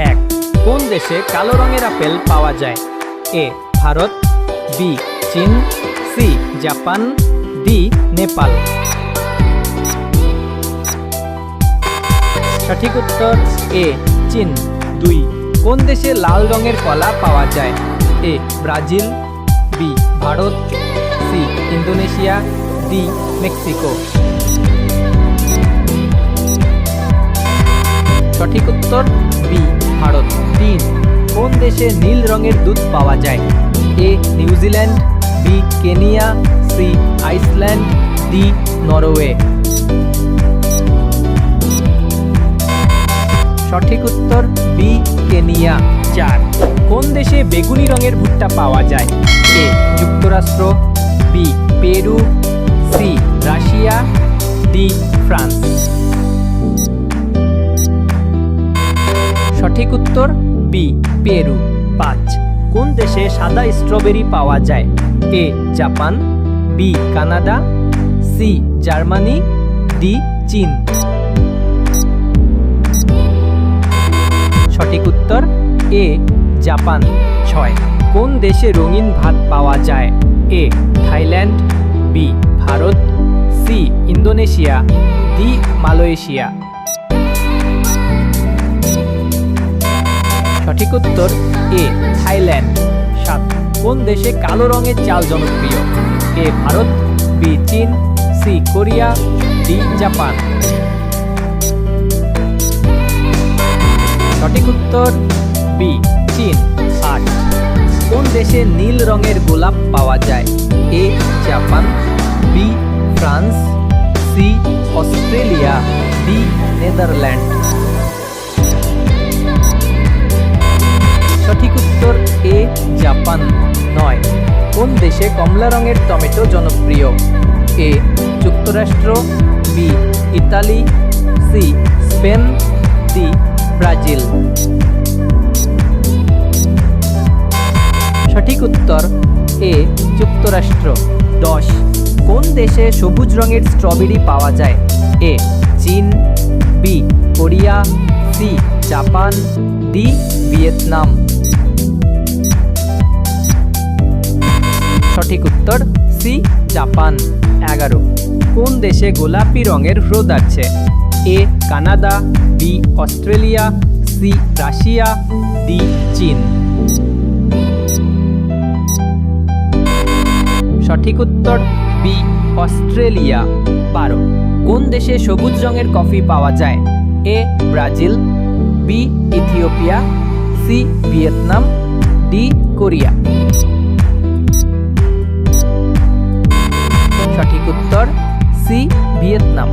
এক। কোন দেশে কালো রঙের আপেল পাওয়া যায়? এ, ভারত, বি, চীন, সি, জাপান, ডি, নেপাল। সঠিক উত্তর এ, চীন। দুই, কোন দেশে লাল রঙের কলা পাওয়া যায়? A, Brazil, B, Bharat, C, Indonesia, D, Mexico. কোন দেশে নীল রঙের দুধ পাওয়া যায়। A, New Zealand, B, Kenya, C, Iceland, D, Norway. সঠিক উত্তর, বি, কেনিয়া। চার, কোন দেশে বেগুনি রঙের ভুট্টা পাওয়া যায়? এ, যুক্তরাষ্ট্র, B, Peru, C, Russia, D, France. সঠিক উত্তর বি, পেরু। পাঁচ, কোন দেশে সাদা স্ট্রবেরি পাওয়া যায়? A, Japan, B, Canada, C, Germany, D, চীন। সঠিক উত্তর, এ, জাপান। ছয়, কোন দেশে রঙিন ভাত পাওয়া যায়? A, Thailand, B, Bharat, C, Indonesia, D, Malaysia. সঠিক উত্তর, এ, থাইল্যান্ড। সাত, কোন দেশে কালো রঙের চাল জনপ্রিয়? এ, ভারত, বি, চীন, সি, কোরিয়া, ডি, জাপান। সঠিক উত্তর, বি, চীন। আট, কোন দেশে নীল রঙের গোলাপ পাওয়া যায়? A, Japan, B, France, C, Australia, D, Netherland. A, Japan নয়। কোন দেশে কমলা রঙের টমেটো জনপ্রিয়? এ, যুক্তরাষ্ট্র, B, Italy, C, Spain, D, Brazil. সঠিক উত্তর, এ, যুক্তরাষ্ট্র। দশ, কোন দেশে সবুজ রঙের স্ট্রবেরি পাওয়া যায়? এ, চীন, B, Korea, C, Japan, D, Vietnam. সঠিক উত্তর সি, জাপান। এগারো। কোন দেশে গোলাপি রঙের হ্রদ আছে? A, Canada, B, Australia, C, Russia, D, চীন। সঠিক উত্তর বি, অস্ট্রেলিয়া। বারো। কোন দেশে সবুজ রঙের কফি পাওয়া যায়? A, Brazil, B, Ethiopia, C, Vietnam, D, Korea. C Vietnam.